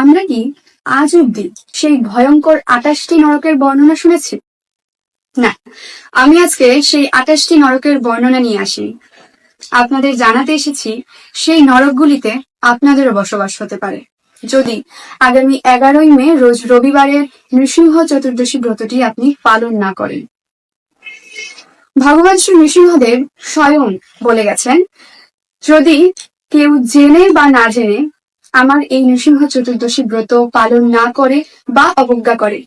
আমরা কি আজ অব্দি সেই ভয়ঙ্কর আটাশটি নরকের বর্ণনা শুনেছি? না, আমি আজকে সেই আটাশটি নরকের বর্ণনা নিয়ে আসি আপনাদের জানাতে এসেছি সেই নরকগুলিতে আপনাদেরও বসবাস হতে পারে। যদি আগামী এগারোই মে রোজ রবিবারের নৃসিংহ চতুর্দশী ব্রতটি আপনি পালন না করেন। ভগবান শ্রী নৃসিংহদেব স্বয়ং বলে গেছেন, যদি কেউ জেনে বা না জেনে আমার এই নৃসিংহ চতুর্দশী ব্রত পালন না করে বা অবজ্ঞা করে,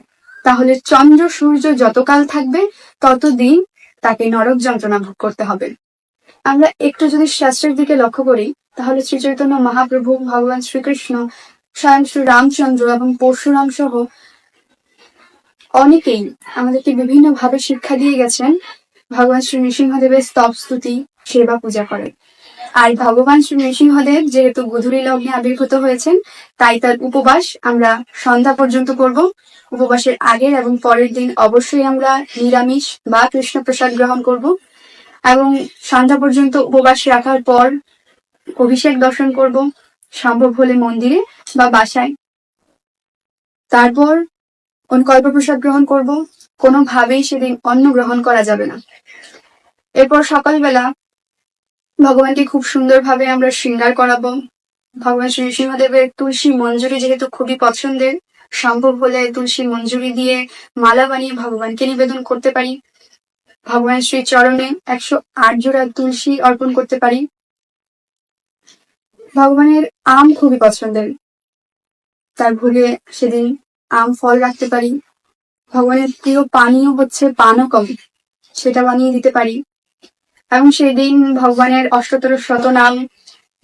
তাহলে চন্দ্র সূর্য যতকাল থাকবে, ততদিন তাকে নরক যন্ত্রণা ভোগ করতে হবে। আমরা একটু যদি শাস্ত্রের দিকে লক্ষ্য করি, তাহলে শ্রী চৈতন্য মহাপ্রভু, ভগবান শ্রীকৃষ্ণ, স্বয়ং শ্রী রামচন্দ্র এবং পরশুরাম সহ অনেকেই আমাদেরকে বিভিন্ন ভাবে শিক্ষা দিয়ে গেছেন, ভগবান শ্রী নৃসিংহদেবের স্তব স্তুতি, সেবা পূজা করে আর ভগবান শ্রী নৃসিংহদেব যেহেতু গধূলি লগ্নে আবির্ভূত হয়েছেন, তাই তার উপবাস আমরা সন্ধ্যা পর্যন্ত করব। উপবাসের আগের এবং পরের দিন অবশ্যই আমরা নিরামিষ বা কৃষ্ণ প্রসাদ গ্রহণ করব। এবং সন্ধ্যা পর্যন্ত উপবাস রাখার পর অভিষেক দর্শন করব সম্ভব হলে মন্দিরে বা বাসায়। তারপর কল্প প্রসাদ গ্রহণ করব। কোনোভাবেই সেদিন অন্ন গ্রহণ করা যাবে না। এরপর সকালবেলা ভগবানকে খুব সুন্দরভাবে আমরা শৃঙ্গার করাবো। ভগবান শ্রী নৃসিংহদেবের তুলসী মঞ্জুরি যেহেতু খুবই পছন্দের, সম্ভব হলে তুলসী মঞ্জুরি দিয়ে মালা বানিয়ে ভগবানকে নিবেদন করতে পারি। ভগবান শ্রী চরণে একশো আট জোড়া তুলসী অর্পণ করতে পারি। ভগবানের আম খুবই পছন্দের। তার ভুলে সেদিন আম ফল রাখতে পারি। ভগবানের প্রিয় পানীয় হচ্ছে পানকম, সেটা বানিয়ে দিতে পারি। এবং সেই দিন ভগবানের অষ্টতর শতনাম,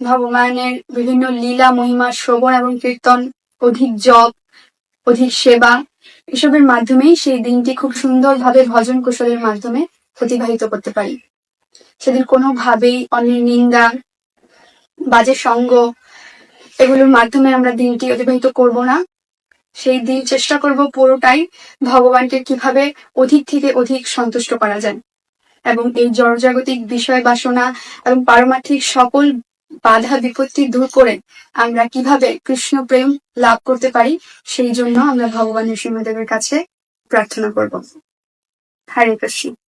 ভগবানের বিভিন্ন লীলা, মহিমা, শ্রবণ এবং কীর্তন, অধিক জপ, অধিক সেবা, এসবের মাধ্যমেই সেই দিনটি খুব সুন্দরভাবে ভজন কুশলের মাধ্যমে অতিবাহিত করতে পারি। সেদিন কোনোভাবেই অন্যের নিন্দা, বাজে সঙ্গ এগুলোর মাধ্যমে আমরা দিনটি অতিবাহিত করব না। সেই দিন চেষ্টা করব পুরোটাই ভগবানকে কীভাবে অধিক থেকে অধিক সন্তুষ্ট করা যায়। এবং এই জড়জাগতিক বিষয় বাসনা এবং পারমার্থিক সকল বাধা বিপত্তি দূর করে আমরা কীভাবে কৃষ্ণ প্রেম লাভ করতে পারি, সেই জন্য আমরা ভগবান নৃসিংহদেবের কাছে প্রার্থনা করব। হরে কৃষ্ণ।